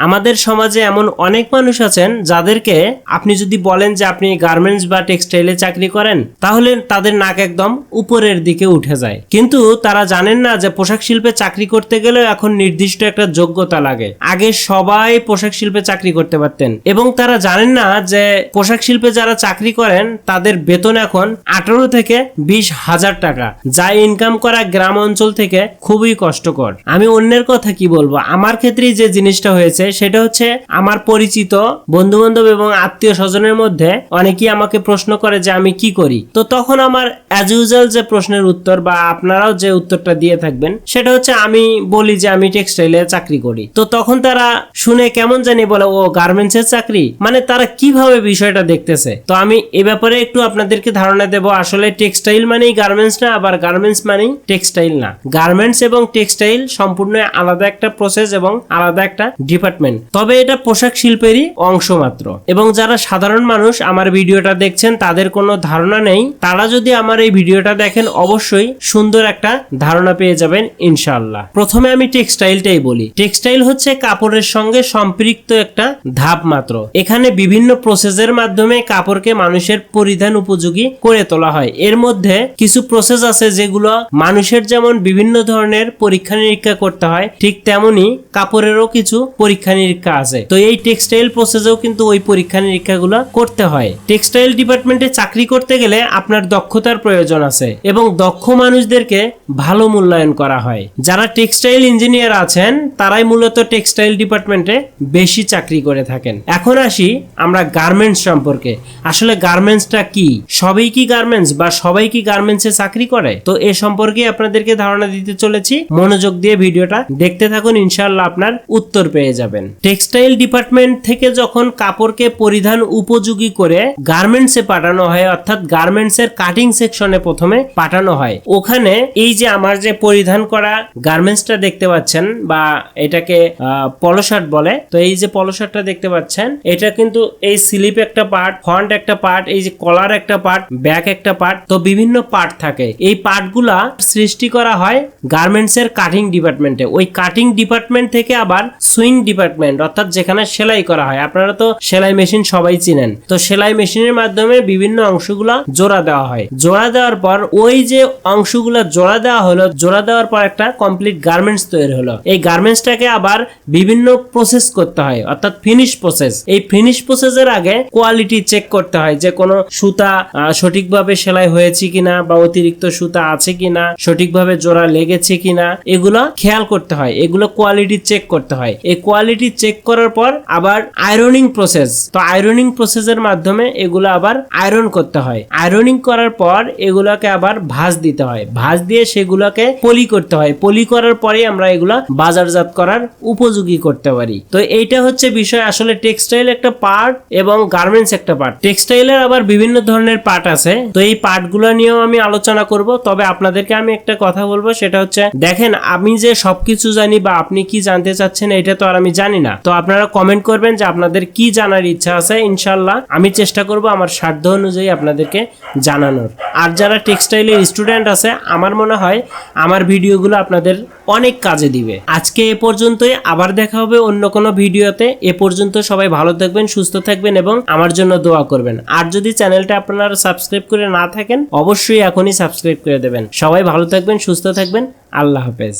আমাদের সমাজে এমন অনেক মানুষ আছেন যাদেরকে আপনি যদি বলেন যে আপনি গার্মেন্টস বা টেক্সটাইলে চাকরি করেন, তাহলে তাদের নাক একদম উপরের দিকে উঠে যায়। কিন্তু তারা জানেন না যে পোশাক শিল্পে চাকরি করতে গেলেও এখন নির্দিষ্ট একটা যোগ্যতা লাগে। আগে সবাই পোশাক শিল্পে চাকরি করতে পারতেন। এবং তারা জানেন না যে পোশাক শিল্পে যারা চাকরি করেন, তাদের বেতন এখন আঠারো থেকে বিশ হাজার টাকা, যা ইনকাম করা গ্রাম অঞ্চল থেকে খুবই কষ্টকর। আমি অন্যের কথা কি বলব? আমার ক্ষেত্রে যে জিনিসটা হয়েছে সেটা হচ্ছে আমার পরিচিত বন্ধু বান্ধব এবং আত্মীয় স্বজনের মধ্যে অনেকেই আমাকে প্রশ্ন করে যে আমি কি করি। তো তখন আমার অ্যাজ ইউজুয়াল যে প্রশ্নের উত্তর বা আপনারাও যে উত্তরটা দিয়ে থাকবেন, সেটা হচ্ছে আমি বলি যে আমি টেক্সটাইলে চাকরি করি। তো তখন তারা শুনে কেমন জানি বলে, ও গার্মেন্টস এর চাকরি? মানে তারা কীভাবে বিষয়টা দেখতেছে? তো আমি এ ব্যাপারে একটু আপনাদেরকে ধারণা দেব, আসলে টেক্সটাইল মানেই গার্মেন্টস না, আবার গার্মেন্টস মানেই টেক্সটাইল না। গার্মেন্টস এবং টেক্সটাইল সম্পূর্ণ আলাদা একটা প্রসেস এবং আলাদা একটা ডিপার্টমেন্ট তবে এটা পোশাক শিল্পেরই অংশ মাত্র। এবং যারা সাধারণ মানুষ আমার ভিডিওটা দেখছেন, তাদের কোনো ধারণা নেই। তারা যদি আমার এই ভিডিওটা দেখেন, অবশ্যই সুন্দর একটা ধারণা পেয়ে যাবেন, ইনশাআল্লাহ। প্রথমে আমি টেক্সটাইলটাই বলি। টেক্সটাইল হচ্ছে কাপড়ের সঙ্গে সম্পৃক্ত একটা ধাপ মাত্র। এখানে বিভিন্ন প্রসেসের মাধ্যমে কাপড়কে মানুষের পরিধান উপযোগী করে তোলা হয়। এর মধ্যে কিছু প্রসেস আছে যেগুলো মানুষের যেমন বিভিন্ন ধরনের পরীক্ষা নিরীক্ষা করতে হয়, ঠিক তেমনি কাপড়েরও কিছু পরীক্ষা নিরীক্ষা আছে। তো এই টেক্সটাইল প্রসেসেও কিন্তু ওই পরীক্ষা নিরীক্ষাগুলো করতে হয়। টেক্সটাইল ডিপার্টমেন্টে চাকরি করতে গেলে আপনার দক্ষতার প্রয়োজন আছে এবং দক্ষ মানুষদেরকে ভালো মূল্যায়ন করা হয়। যারা টেক্সটাইল ইঞ্জিনিয়ার আছেন, তারাই মূলত টেক্সটাইল ডিপার্টমেন্টে বেশি চাকরি করে থাকেন। এখন আসি আমরা গার্মেন্টস সম্পর্কে। আসলে গার্মেন্টসটা কি? সবই কি গার্মেন্টস বা সবাই কি গার্মেন্টসে চাকরি করে? তো এ সম্পর্কে আপনাদেরকে ধারণা দিতে চলেছি। মনোযোগ দিয়ে ভিডিওটা দেখতে থাকুন, ইনশাআল্লাহ আপনার উত্তর পেয়ে যাবেন। টেক্সটাইল ডিপার্টমেন্ট থেকে যখন কাপড়কে পরিধান উপযোগী করে গার্মেন্টসে পাঠানো হয়, অর্থাৎ গার্মেন্টস এর কাটিং সেকশনে প্রথমে পাঠানো হয়, ওখানে এই যে আমার যে পরিধান করা গার্মেন্টসটা দেখতে পাচ্ছেন বা এটাকে পলো শার্ট বলে, তো এই যে পলো শার্টটা দেখতে পাচ্ছেন, এটা কিন্তু এই স্লিপ একটা পার্ট ফ্রন্ট একটা পার্ট এই যে কলার একটা পার্ট ব্যাক একটা পার্ট তো বিভিন্ন পার্ট থাকে। এই পার্টগুলা সৃষ্টি করা হয় গার্মেন্টস এর কাটিং ডিপার্টমেন্টে ওই কাটিং ডিপার্টমেন্ট থেকে আবার সুইং ডিপার্টমেন্ট অর্থাৎ যেখানে সেলাই করা হয়। আপনারা তো সেলাই মেশিন সবাই চিনেন। তো সেলাই মেশিনের মাধ্যমে বিভিন্ন অংশগুলা জোড়া দেওয়া হয়। জোড়া দেওয়ার পর ওই যে অংশগুলা জোড়া দেওয়া হলো, জোড়া দেওয়ার পর একটা কমপ্লিট গার্মেন্টস তৈরি হলো। এই গার্মেন্টসটাকে আবার বিভিন্ন প্রসেস করতে হয়, অর্থাৎ ফিনিশ প্রসেস এই ফিনিশ প্রসেসের আগে কোয়ালিটি চেক করতে হয় যে কোনো সুতা সঠিকভাবে সেলাই হয়েছে কিনা বা অতিরিক্ত সুতা আছে কিনা, সঠিকভাবে জোড়া লেগেছে কিনা, এগুলো খেয়াল করতে হয়। এগুলো কোয়ালিটি চেক করতে হয়। এই কোয়ালিটি চেক করার পর আবার আয়রনিং প্রসেস তো আয়রনিং প্রসেসের মাধ্যমে এগুলো আবার আয়রন করতে হয়। আয়রনিং করার পর এগুলোকে আবার ভাঁজ দিতে হয়। ভাঁজ দিয়ে সেগুলোকে পলি করতে হয়। পলি করার পরে আমরা এগুলা বাজারজাত করার উপযোগী করতে পারি। তো এইটা হচ্ছে বিষয় আসলে টেক্সটাইল একটা পার্ট এবং গার্মেন্টস একটা পার্ট টেক্সটাইলের আবার বিভিন্ন ধরনের পার্ট আছে। তো এই পার্টগুলো নিয়েও আমি আলোচনা করব। তবে আপনাদেরকে আমি একটা কথা বলব, সেটা হচ্ছে, দেখেন, আমি যে সবকিছু জানি বা আপনি কি জানতে চাচ্ছেন, এটা তো আর আমি জানি না। তো আপনারা কমেন্ট করবেন যে আপনাদের কি জানার ইচ্ছা আছে, ইনশাল্লাহ। আমি চেষ্টা করব আমার সাধ্য অনুযায়ী আপনাদেরকে জানানোর। আর যারা টেক্সটাইলের স্টুডেন্ট আছে, আমার মনে হয় আমার ভিডিওগুলো আপনাদের অনেক কাজে দিবে। আজকে এ পর্যন্তই, আবার দেখা হবে অন্য কোনো ভিডিওতে। এ পর্যন্ত সবাই ভালো থাকবেন, সুস্থ থাকবেন এবং আমার জন্য দোয়া করবেন। আর যদি চ্যানেলটা আপনারা সাবস্ক্রাইব করে না থাকেন, অবশ্যই এখনই সাবস্ক্রাইব করে দেবেন। সবাই ভালো থাকবেন, সুস্থ থাকবেন। আল্লাহ হাফেজ।